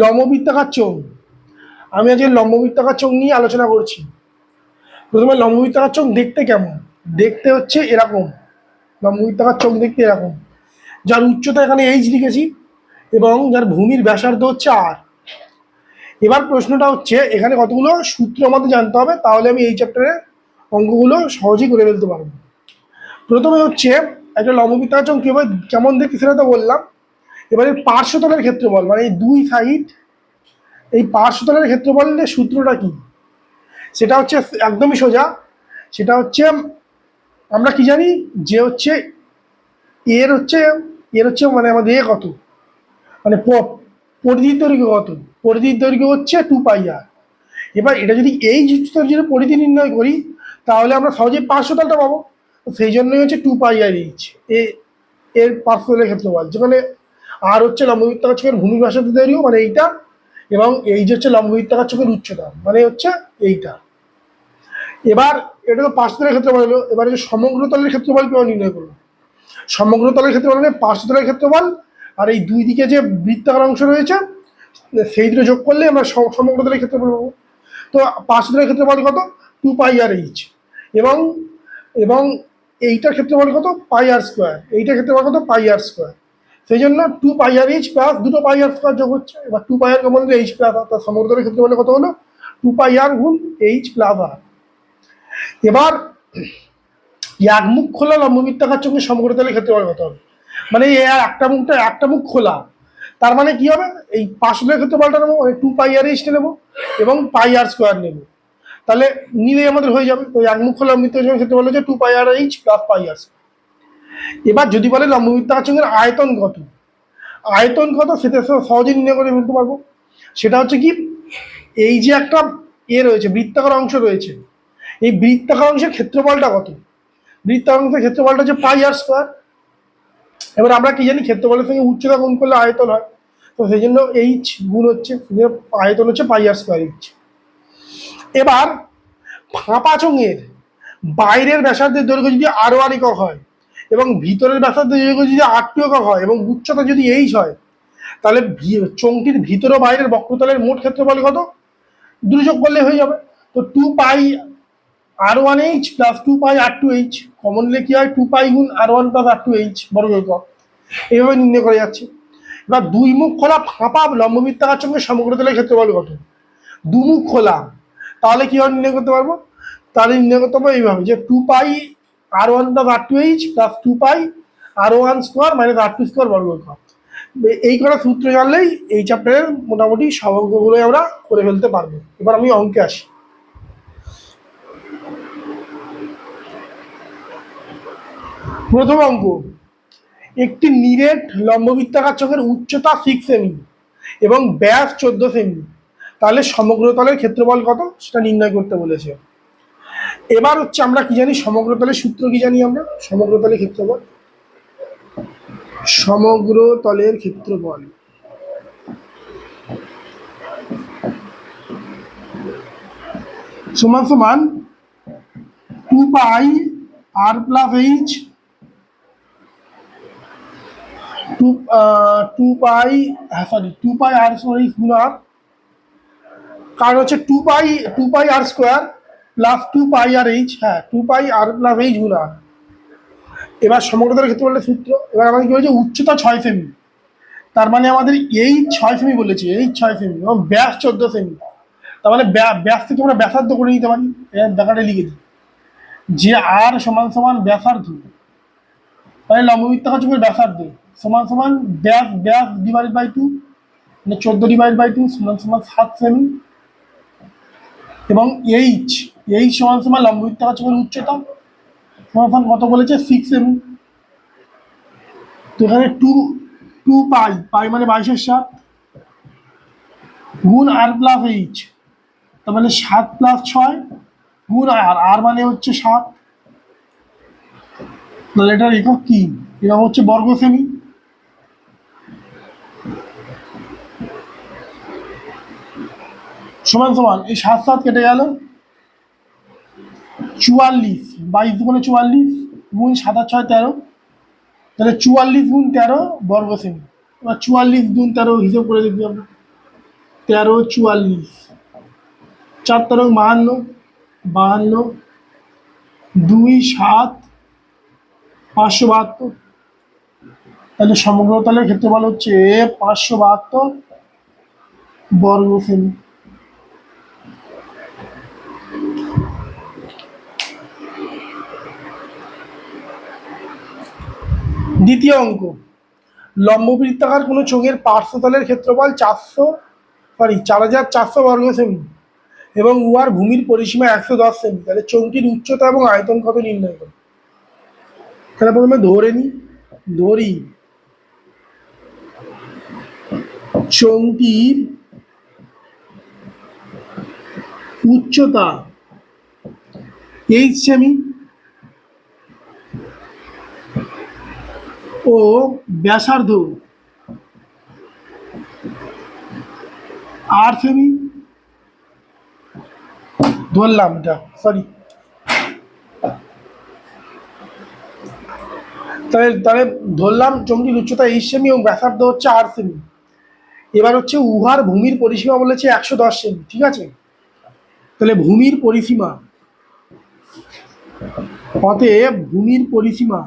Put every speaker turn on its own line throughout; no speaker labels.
লম্ববৃত্তাকার চোখ আমি আজকে লম্ববৃত্তাকার চোখ নিয়ে আলোচনা করছি। প্রথমে লম্ববৃত্তাকার চোখ দেখতে কেমন? দেখতে হচ্ছে এরকম। লম্ববৃত্তাকার চোখ দেখতে এরকম। যার উচ্চতা এখানে এইচ লিখেছি এবং যার ভূমির ব্যাসার্ধ হচ্ছে আর এবার প্রশ্নটা হচ্ছে, এখানে কতগুলো সূত্র আমাদের জানতে হবে, তাহলে আমি এই চ্যাপ্টারে অঙ্কগুলো সহজেই করে ফেলতে পারব। প্রথমে হচ্ছে, একটা লম্ববৃত্তাকার চোখ কীভাবে, কেমন দেখতে সেটা তো বললাম। এবারে পার্শ্বতলের ক্ষেত্রফল মানে এই দুই সাইড এই পার্শ্বতলের ক্ষেত্রফলের সূত্রটা কি? সেটা হচ্ছে একদমই সোজা। সেটা হচ্ছে, আমরা কি জানি? যে হচ্ছে এর হচ্ছে এর হচ্ছে মানে আমাদের এ কত? মানে পরিধির দৈর্ঘ্য কত? পরিধির দৈর্ঘ্য হচ্ছে টু পাই আর এবার এটা যদি এই উচ্চতার জন্য পরিধি নির্ণয় করি, তাহলে আমরা সহজেই পার্শ্বতলটা পাবো। সেই জন্যই হচ্ছে টু পাই আর এইচ এর পার্শ্বতলের ক্ষেত্রফল, যেখানে আর হচ্ছে লম্ববৃত্তাকার চোখের ভূমি ব্যাসার্ধ দৈর্ঘ্য মানে এইটা এবং এই যে হচ্ছে লম্ববৃত্তাকার চোখের উচ্চতা মানে হচ্ছে এইটা। এবার এটা তো পার্শ্বতলের ক্ষেত্রফল হলো এবার হচ্ছে সমগ্র তলের ক্ষেত্রফল কেউ নির্ণয় করব? সমগ্র তলের ক্ষেত্রফল মানে পার্শ্বতলের ক্ষেত্রফল, আর এই দুই দিকে যে বৃত্তাকার অংশ রয়েছে, সেই দুটো যোগ করলে আমরা সম- সমগ্র তলের ক্ষেত্রফল পাবো। তো পার্শ্বতলের ক্ষেত্রফল কত? Two pi r h. এবং এবং এইটার ক্ষেত্রে ক্ষেত্রফল কত? Pi r square. এইটার ক্ষেত্রফল কত? Pi r square. সেই জন্য two pi r h plus দুটো পাই আর স্কোয়ার যোগ হচ্ছে। এবার two pi r common h plus r তার সমগ্র তলের ক্ষেত্রফল কত হলো? টু পাই আর গুণ এইচ প্লাস আর এবার এক মুখ খোলা লম্ববৃত্তাকার চোখে সমগ্র ক্ষেত্রে ক্ষেত্রফল কত হবে? মানে একটা মুখটা একটা মুখ খোলা। তার মানে কি হবে? এই পাঁচলের ক্ষেত্রফলটা নেব মানে টু পাই আর এইচটা নেব এবং পাই আর স্কোয়ার নেব। তাহলে নিলেই আমাদের হয়ে যাবে। তো এক মুখ খোলা ক্ষেত্রে ক্ষেত্রফল যে two pi r h plus pi r এবার যদি বলে লম্ববৃত্তাকার আয়তন কত আয়তন কত সেটা সহ- সহজে নির্ণয় করে ফেলতে পারব। সেটা হচ্ছে কি, এই যে একটা এ রয়েছে, বৃত্তাকার অংশ রয়েছে, এই বৃত্তাকার অংশের ক্ষেত্রফলটা কত? বৃত্তাকার অংশের ক্ষেত্রফলটা হচ্ছে পাই আর স্কোয়ার। এবার আমরা কি জানি, ক্ষেত্রফলের সঙ্গে উচ্চতা গুণ করলে আয়তন হয়। তো সেই জন্য এইচ গুণ হচ্ছে আয়তন হচ্ছে পাই আর স্কোয়ার এইচ এবার ফাঁপা চোঙের বাইরের ব্যাসার্ধের দৈর্ঘ্য যদি আরও আর একক হয় এবং ভিতরের ব্যাসার্ধের দৈর্ঘ্য যদি আট টু একক হয় এবং উচ্চতা যদি এইচ হয়, তাহলে চোঙটির ভিতর ও বাইরের বক্রতলের মোট ক্ষেত্রফল কত? দুটো যোগ করলে হয়ে যাবে। তো two pi r one h plus two pi r two h commonly কি হয়? টু পাই গুণ r one plus r two h বর্গ একক এইভাবে নির্ণয় করা যাচ্ছে। এবার দুই মুখ খোলা ফাঁপা লম্ববৃত্তাকার সঙ্গে সমগ্র তলের ক্ষেত্রফল কত? দুমুখ খোলা। তাহলে কি হয়? নির্ণয় করতে পারব? তাহলে নির্ণয় করতে পারব এইভাবে যে two pi r one plus r two h plus two pi r one square minus r two square বর্গ এই কটা সূত্র জানলেই এই চ্যাপ্টারের মোটামুটি সব অঙ্কগুলোই আমরা করে ফেলতে পারব। এবার আমি অঙ্কে আসি। প্রথম অঙ্ক, একটি নিরেট লম্ববৃত্তাকার চোখের উচ্চতা সিক্স সেমি এবং ব্যাস চোদ্দ সেমি তাহলে সমগ্র তলের ক্ষেত্রফল কত? সেটা নির্ণয় করতে বলেছে। এবার হচ্ছে আমরা কি জানি, সমগ্র তলের সূত্র কি জানি আমরা? সমগ্র তলের ক্ষেত্রফল? সমগ্র তলের ক্ষেত্রফল। সমান সমান two pi r plus h two two pi হ্যাঁ sorry two pi r sorry গুণ আর কারণ হচ্ছে two pi two pi r square plus two pi r h হ্যাঁ two pi r plus h গুণ এবার সমগ্রতার বললে সূত্র, এবার আমাদের কি বলেছে? উচ্চতা ছয় সেমি। তার মানে আমাদের এই ছয় সেমি বলেছে, এই ছয় সেমি, এবং ব্যাস চোদ্দ সেমি। তার মানে ব্যাস থেকে আমরা ব্যাসার্ধ করে নিতে পারি দেখাটা লিখে দিই। যে আর সমান সমান ব্যাসার্ধ, তাহলে লম্ববৃত্তাকার চোখের ব্যাসার্ধ? সমান সমান ব্যাস ব্যাস ডিভাইড বাই টু মানে চোদ্দ ডিভাইড বাই টু সমান সমান সাত সেমি। এবং এইচ এইচ সমান সমান লম্ববৃত্তাকার উচ্চতা সমান কত বলেছে? সিক্স সেমি তো এখানে টু টু পাই পাই মানে বাইশের সাত। গুণ আর প্লাস এইচ তার মানে সাত প্লাস ছয়, গুণ আর আর মানে হচ্ছে সাত। তাহলে এটার একক কি? একক হচ্ছে বর্গ সেমি সমান সমান, এই সাত সাত কেটে গেল। চুয়াল্লিশ, বাইশ দুগুণে চুয়াল্লিশ, গুণ সাত আর ছয় তেরো। তাহলে চুয়াল্লিশ গুণ তেরো বর্গ সেমি। এবার চুয়াল্লিশ গুণ তেরো হিসেব করে দেখবি আমরা। তেরো চুয়াল্লিশ। চার তেরো বাহান্ন বাহান্ন, দুই সাত, পাঁচশো বাহাত্তর। তাহলে সমগ্র তলের ক্ষেত্রফল হচ্ছে পাঁচশো বাহাত্তর বর্গ সেমি। দ্বিতীয় অঙ্ক। লম্ববৃত্তাকার কোনো চোঙের পার্শ্বতলের ক্ষেত্রফল চারশো সরি চার হাজার চারশো বর্গ সেমি এবং উহার ভূমির পরিসীমা একশো দশ সেমি। তাহলে চোঙটির উচ্চতা এবং আয়তন কত নির্ণয় করে? তাহলে প্রথমে ধরে নিই ধরি। চোঙটির উচ্চতা এইচ সেমি ও ব্যাসার্ধ। আর সেমি ধরলাম এটা সরি তাহলে তাহলে ধরলাম চমকির উচ্চতা এইচ সেমি এবং ব্যাসার্ধ হচ্ছে আর সেমি এবার হচ্ছে উহার ভূমির পরিসীমা বলেছে একশো দশ সেমি ঠিক আছে? তাহলে ভূমির পরিসীমা, অতএব ভূমির পরিসীমা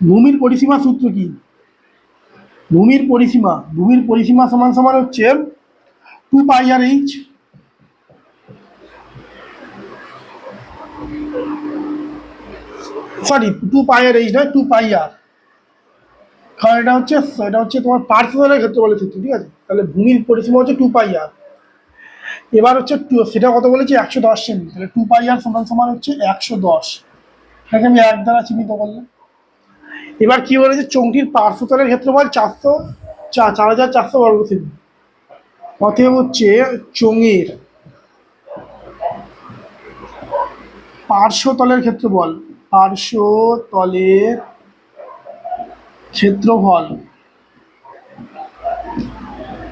ভূমির পরিসীমা সূত্র কি? ভূমির পরিসীমা ভূমির পরিসীমা সমান সমান হচ্ছে two pi r h sorry two pi r h নয় টু পাই আর কারণ এটা হচ্ছে এটা হচ্ছে তোমার পার্সোনালের ক্ষেত্রে বলে সূত্র, ঠিক আছে? তাহলে ভূমির পরিসীমা হচ্ছে টু পাই আর এবার হচ্ছে টু- সেটা কত বলেছি? একশো দশ সেমি, তাহলে টু পাই আর সমান সমান হচ্ছে একশো দশ। এটাকে আমি এক দ্বারা চিহ্নিত করলাম। এবার কি বলেছে চৌকির পার্শ্বতলের ক্ষেত্রফল চারশো, চা- চার হাজার চারশো বর্গ সেমি অতএব হচ্ছে চোঙের পার্শ্বতলের ক্ষেত্রফল পার্শ্বতলের ক্ষেত্রফল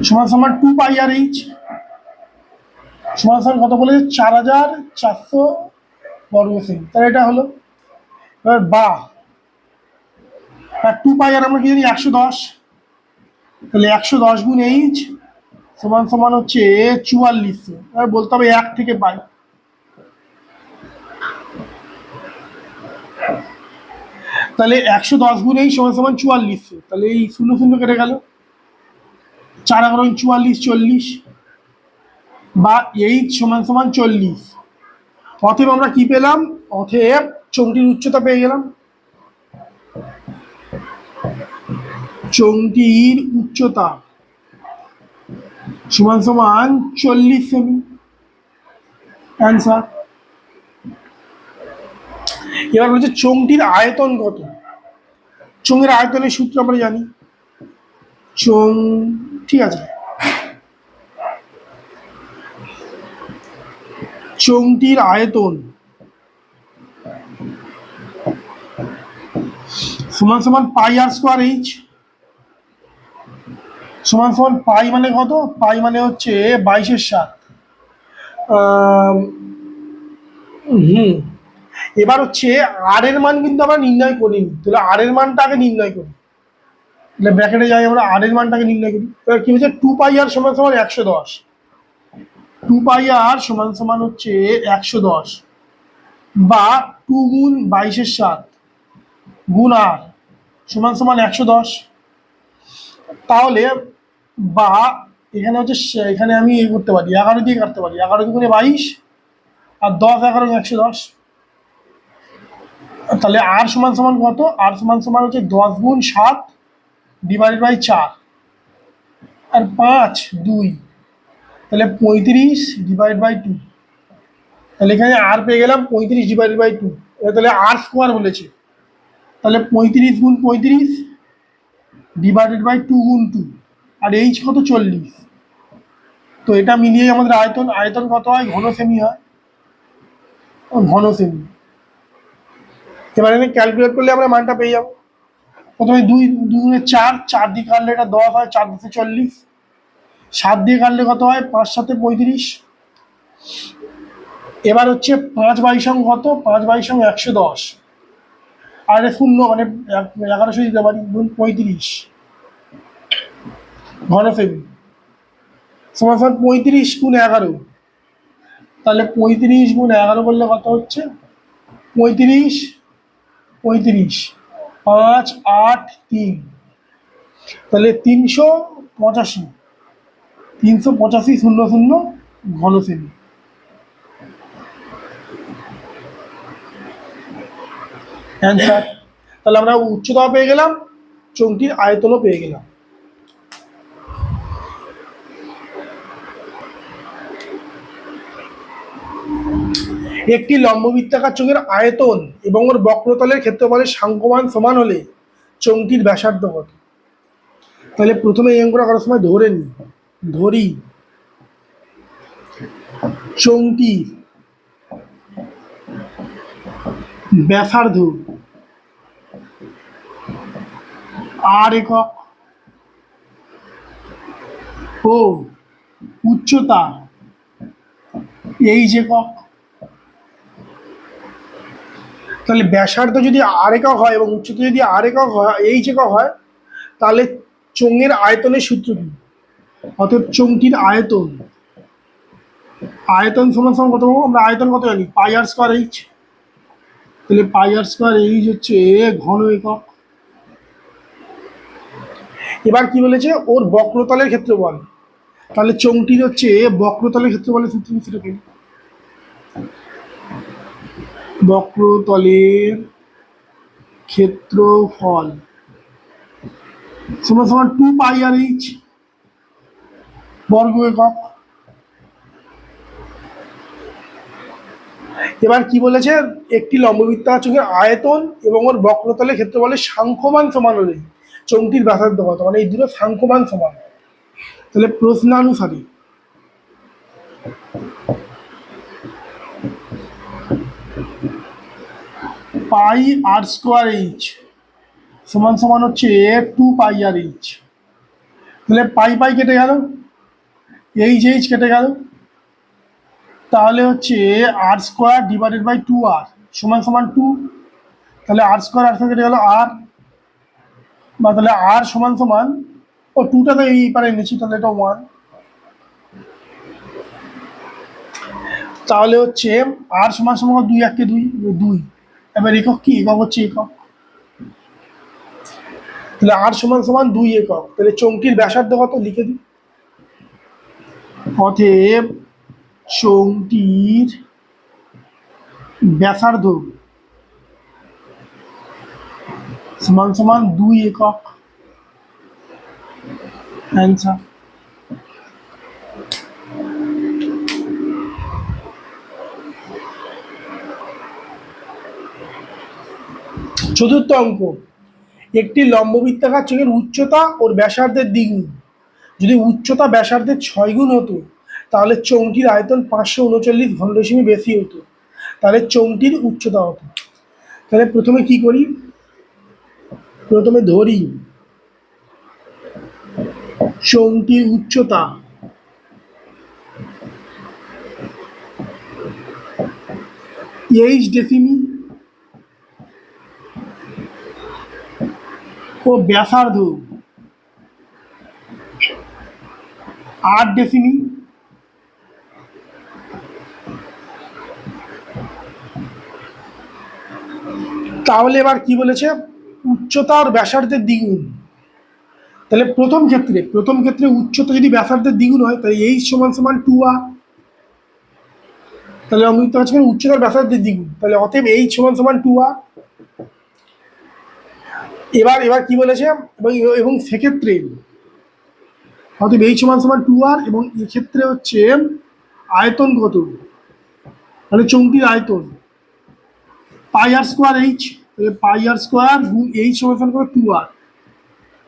সমান সমান টু পাই আর এইচ সমান সমান কত বলেছে? চার হাজার চারশো বর্গ সেমি তাহলে এটা হলো, এবার বা আর টু পাই আর আমরা কি জানি, একশো দশ। তাহলে একশো দশ গুণ এইচ সমান সমান হচ্ছে চুয়াল্লিশশো এবার বলতে হবে এক থেকে পাই। তাহলে একশো দশ গুণ এই সমান সমান চুয়াল্লিশশো তাহলে এই শূন্য শূন্য কেটে গেল। চার এগারো চুয়াল্লিশ, চল্লিশ। বা এইচ সমান সমান চল্লিশ। অতএব আমরা কি পেলাম? অতএব চোঙটির উচ্চতা পেয়ে গেলাম। চোঙটির উচ্চতা। সমান সমান চল্লিশ সেমি। অ্যান্সার এবার বলছে চোঙটির আয়তন কত? চোঙের আয়তনের সূত্র আমরা জানি। চোঙ ঠিক আছে। চোঙটির আয়তন। সমান সমান পাই আর স্কোয়ার এইচ। সমান সমান পাই মানে কত? পাই মানে হচ্ছে বাইশের সাত। হুম। এবার হচ্ছে আর এর মান কিন্তু আমরা নির্ণয় করিনি। তাহলে আর এর মানটা আগে নির্ণয় করি। তাহলে ব্র্যাকেটে যাই আমরা আর এর মানটাকে নির্ণয় করি। এবার কি হচ্ছে? টু পাই আর সমান সমান একশো দশ। টু পাই আর সমান সমান হচ্ছে একশো দশ বা টু গুণ বাইশের সাত গুণ আর সমান সমান একশো দশ। তাহলে বা এখানে হচ্ছে এখানে আমি ইয়ে করতে পারি, এগারো দিয়ে কাটতে পারি, এগারো দুগুণে বাইশ আর দশ এগারো একশো দশ। তাহলে আর সমান সমান কত? আর সমান সমান হচ্ছে দশ গুণ সাত ডিভাইডেড বাই চার। আর পাঁচ, দুই। তাহলে পঁয়ত্রিশ ডিভাইড বাই টু তাহলে এখানে আর পেয়ে গেলাম পঁয়ত্রিশ ডিভাইড বাই টু তাহলে আর স্কোয়ার বলেছে। তাহলে পঁয়ত্রিশ গুণ পঁয়ত্রিশ ডিভাইডেড বাই টু গুণ টু আর এইচ কত চল্লিশ? তো এটা মিলিয়ে আমাদের আয়তন আয়তন কত হয়? ঘন সেমি হয়। ঘন সেমি। এবার এখানে ক্যালকুলেট করলে আমরা মানটা পেয়ে যাব। প্রথমে দুই দুগুণে চার চার দিয়ে কাটলে এটা দশ হয়, চার দুশো চল্লিশ। সাত দিয়ে কাটলে কত হয়? পাঁচ সাথে পঁয়ত্রিশ। এবার হচ্ছে পাঁচ বাইশং কত? পাঁচ বাইশং একশো দশ। আর শূন্য মানে এগারোশো দিতে পারি, গুণ পঁয়ত্রিশ। ঘন সেমি সমান পঁয়ত্রিশ গুণ এগারো। তাহলে পঁয়ত্রিশ গুণ এগারো বললে কত হচ্ছে? পঁয়ত্রিশ পঁয়ত্রিশ, পাঁচ, আট, তিন। তাহলে তিনশো পঁচাশি। তিনশো পঁচাশি শূন্য শূন্য ঘন সেমি অ্যান্সার তাহলে আমরা উচ্চতাও পেয়ে গেলাম চোঙটির আয়তনও পেয়ে গেলাম। একটি লম্ববৃত্তাকার চোঙের আয়তন এবং ওর বক্রতলের ক্ষেত্রফলের সাংখ্যমান সমান হলে চোঙটির ব্যাসার্ধ কত? তাহলে প্রথমে এই অঙ্কটা করার সময় ধরে নি ধরি। চোঙটির ব্যাসার্ধ আর একক ও উচ্চতা এই যে একক তাহলে ব্যাসার্ধ যদি আর একক হয় এবং উচ্চতা যদি আর একক হয় এইচ একক হয়, তাহলে চোঙের আয়তনের সূত্র কি? অতএব চোঙটির আয়তন। আয়তন সমান সমান কত আমরা আয়তন কত জানি? পাই আর স্কোয়ার এইচ তাহলে পাই আর স্কোয়ার এইচ হচ্ছে ঘন একক। এবার কি বলেছে? ওর বক্রতলের ক্ষেত্রফল। তাহলে চোঙটির হচ্ছে বক্রতলের ক্ষেত্রফলের সূত্র সেটা বক্রতলের ক্ষেত্রফল সমান সমান টু পাই আর এইচ বর্গ একক। এবার কি বলেছে? একটি লম্ববৃত্তাকার চোখের আয়তন এবং ওর বক্রতলের ক্ষেত্রফলের সাংখ্যমান সমান হলে চোঙটির ব্যাসার্ধ কত? মানে এই দুটো সাংখ্যমান সমান। তাহলে প্রশ্নানুসারে পাই আর স্কোয়ার এইচ সমান সমান হচ্ছে টু পাই আর এইচ তাহলে পাই পাই কেটে গেল? এইচ এইচ কেটে গেল? তাহলে হচ্ছে r square divided by two r সমান সমান টু তাহলে আর স্কোয়ার আর কেটে গেল আর বা তাহলে আর সমান সমান, ও টুটা তো এই পারে এনেছি, তাহলে এটা ওয়ান তাহলে হচ্ছে আর সমান সমান দুই এককে দুই দুই। এবার একক কি? একক হচ্ছে একক। তাহলে আর সমান সমান দুই একক। তাহলে চৌকির ব্যাসার্ধ কত? লিখে দিই। অতএব চৌকির ব্যাসার্ধ সমান সমান দুই একক। অ্যান্সার চতুর্থ অঙ্ক। একটি লম্ববৃত্তাকার চোখের উচ্চতা ওর ব্যাসার্ধের দ্বিগুণ। যদি উচ্চতা ব্যাসার্ধের ছয় গুণ হতো, তাহলে চৌকির আয়তন পাঁচশো উনচল্লিশ ঘন বেশি হতো। তাহলে চৌকির উচ্চতা হতো তাহলে প্রথমে কি করি? প্রথমে ধরি। চৌকির উচ্চতা এইচ ডেসিমি ও ব্যাসার্ধ। আট ডেসিমি। তাহলে এবার কি বলেছে? উচ্চতার ব্যাসার্ধের দ্বিগুণ। তাহলে প্রথম ক্ষেত্রে প্রথম ক্ষেত্রে উচ্চতা যদি ব্যাসার্ধের দ্বিগুণ হয়, তাহলে এই সমান সমান টু আর তাহলে আমি তো উচ্চতার ব্যাসার্ধের দ্বিগুণ। তাহলে অতএব এই সমান সমান টু আর এবার এবার কি বলেছে? এবং সেক্ষেত্রে অতএব এই সমান সমান টু আর এবং এক্ষেত্রে হচ্ছে আয়তন কত? মানে চৌকির আয়তন। পাই আর স্কোয়ার এইচ তাহলে পাই আর স্কোয়ার গুণ এইচ সমান সমান করে টু আর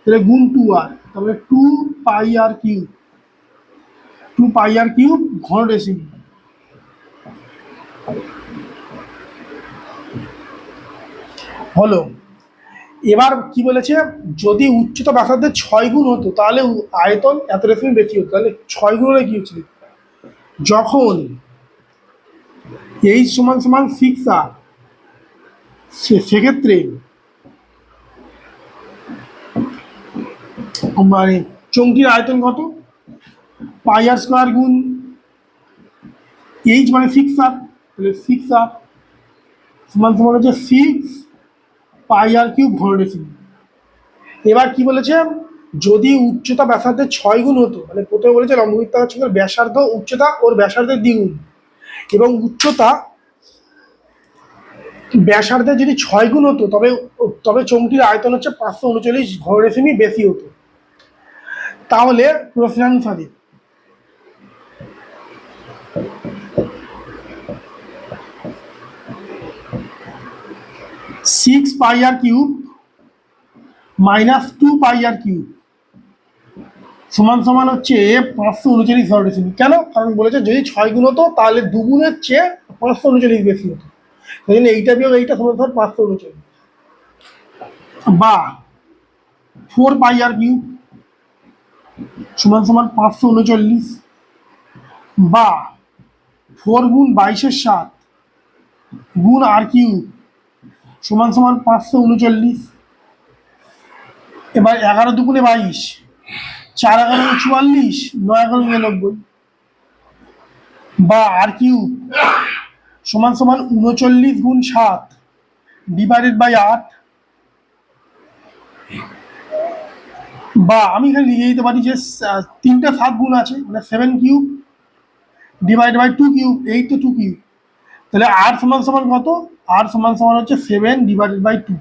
তাহলে গুণ টু আর তাহলে two pi r cube two pi r cube ঘন ডেসিমি হলো এবার কি বলেছে? যদি উচ্চতা ব্যাসার্ধের ছয় গুণ হতো, তাহলে আয়তন এত রেসিমি বেশি হতো। তাহলে ছয় গুণ হলে কি হচ্ছে যখন এইচ সমান সমান সিক্স আর সেক্ষেত্রে মানে চৌকির আয়তন কত? পাই আর স্কোয়ার গুণ এইচ মানে সিক্স আর তাহলে সিক্স আর সমান সমান হচ্ছে six pi r cube decimal এবার কি বলেছে? যদি উচ্চতা ব্যাসার্ধের ছয় গুণ হতো মানে প্রথমে বলেছে লম্ববৃত্তাকার ব্যাসার্ধ, উচ্চতা ওর ব্যাসার্ধের দ্বিগুণ এবং উচ্চতা ব্যাসার্ধে যদি ছয় গুণ হতো, তবে তবে চমকির আয়তন হচ্ছে পাঁচশো উনচল্লিশ ঘর বেশি হতো। তাহলে প্রশ্নানুসারে six pi r cube minus two pi r cube সমান সমান হচ্ছে পাঁচশো উনচল্লিশ ঘর রেসিমি কেন? কারণ বলেছে যদি ছয় গুণ হতো, তাহলে দুগুণের চেয়ে পাঁচশো উনচল্লিশ বেশি হতো। সেই জন্য এইটা বিয়োগ এইটা সমান সমান পাঁচশো উনচল্লিশ। বা ফোর পাই আর কিউব সমান সমান পাঁচশো উনচল্লিশ। বা ফোর গুণ বাইশের সাত গুণ আর কিউব সমান সমান পাঁচশো উনচল্লিশ। এবার এগারো দুগুণে বাইশ, চার এগারো চুয়াল্লিশ, নয় এগারো নিরানব্বই। বা আর কিউব সমান সমান উনচল্লিশ গুণ সাত ডিভাইডেড বাই আট। বা আমি এখানে লিখে দিতে পারি যে তিনটা সাত গুণ আছে মানে seven cube divide by two cube eight two cube. তাহলে আর সমান সমান কত? আর সমান সমান হচ্ছে সেভেন ডিভাইডেড বাই টু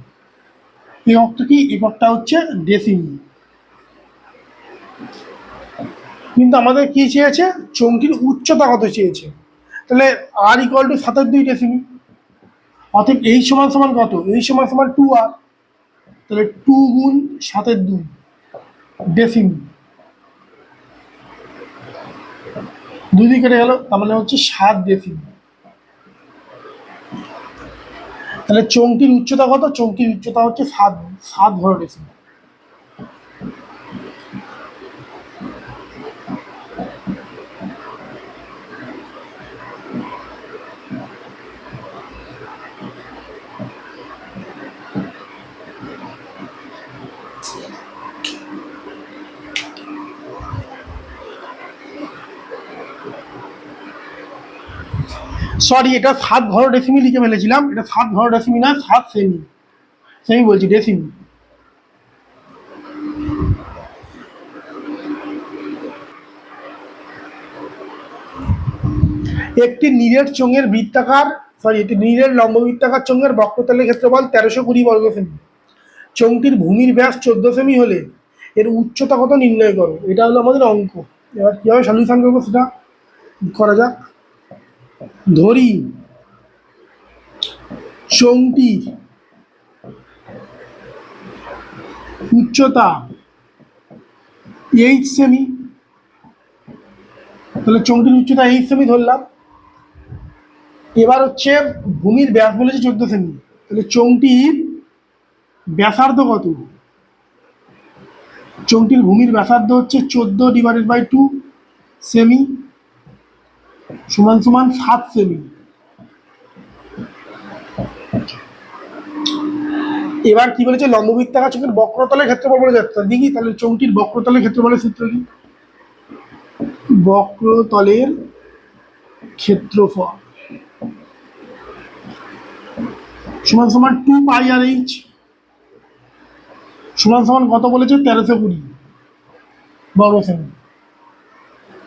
এককটা কি? এককটা হচ্ছে ডেসিমি কিন্তু আমাদের কি চেয়েছে? চমকির উচ্চতা কত চেয়েছে? তাহলে আর ইকুয়াল টু সাতের দুই ডেসিমি অতএব এই সমান সমান কত? এই সমান সমান টু আর তাহলে টু গুণ সাতের দুই ডেসিমি দুই দিকে গেল, তার মানে হচ্ছে সাত ডেসিমি তাহলে চমকির উচ্চতা কত? চমকির উচ্চতা হচ্ছে সাত সাত ধরনের সরি এটা সাত ঘর ডেসিমি লিখে ফেলেছিলাম। এটা সাত ঘর ডেসিমি না, সাত সেমি সেমি বলছি ডেসিমি একটি নীরের চোঙের বৃত্তাকার সরি একটি নীরের লম্ব বৃত্তাকার চোঙের বক্রতলের ক্ষেত্রফল তেরোশো কুড়ি বর্গ সেমি চোঙটির ভূমির ব্যাস চোদ্দ সেমি হলে এর উচ্চতা কত নির্ণয় করো? এটা হলো আমাদের অঙ্ক। এবার কীভাবে সলিউশন করব সেটা? করা যাক। ধরি চোঙটির উচ্চতা এইট সেমি তাহলে চোঙটির উচ্চতা এইট সেমি ধরলাম। এবার হচ্ছে ভূমির ব্যাস বলেছে চোদ্দ সেমি তাহলে চোঙটির ব্যাসার্ধ কত? চোঙটির ভূমির ব্যাসার্ধ হচ্ছে চোদ্দ ডিভাইডেড বাই টু সেমি সমান সমান সাত সেমি এবার কি বলেছে? লম্ববৃত্তাকার চোখের বক্রতলের ক্ষেত্রফল বলে যাচ্ছে। দেখি, তাহলে চোঙটির বক্রতলের ক্ষেত্রফলের সূত্র কি? বক্রতলের ক্ষেত্রফল। সমান সমান টু পাই আর এইচ সমান সমান কত বলেছে? তেরোশো কুড়ি। বর্গ সেমি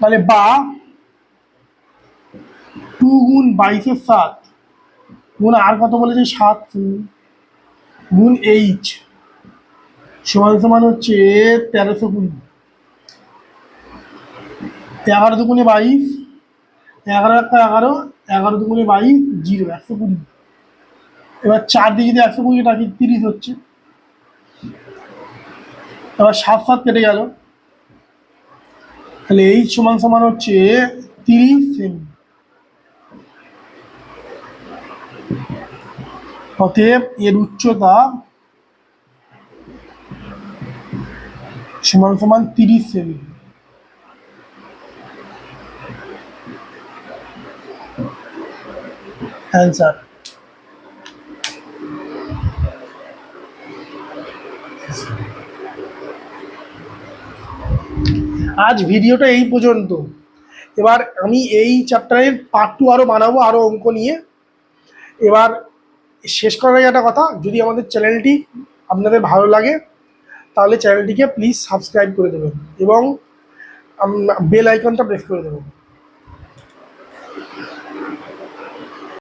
তাহলে বা টু গুণ বাইশের সাত গুণ আর কত বলেছে? সাত গুণ এইচ। সমান সমান হচ্ছে তেরোশো কুড়ি। এগারো দুগুণে বাইশ, এগারো একটা এগারো এগারো দুগুণে বাইশ, জিরো, একশো কুড়ি। এবার চার দিয়ে যদি একশো কুড়ি টাকি তিরিশ হচ্ছে। এবার সাত সাত কেটে গেল। তাহলে এই সমান সমান হচ্ছে তিরিশ সেমি। অতএব এর উচ্চতা সমান সমান তিরিশ সেমি। অ্যান্সার আজ ভিডিওটা এই পর্যন্ত। এবার আমি এই চ্যাপ্টারের পার্ট টু আরও বানাবো আরও অঙ্ক নিয়ে। এবার শেষ করার একটা কথা, যদি আমাদের চ্যানেলটি আপনাদের ভালো লাগে, তাহলে চ্যানেলটিকে প্লিজ সাবস্ক্রাইব করে দেবেন এবং বেল আইকনটা প্রেস করে দেবেন।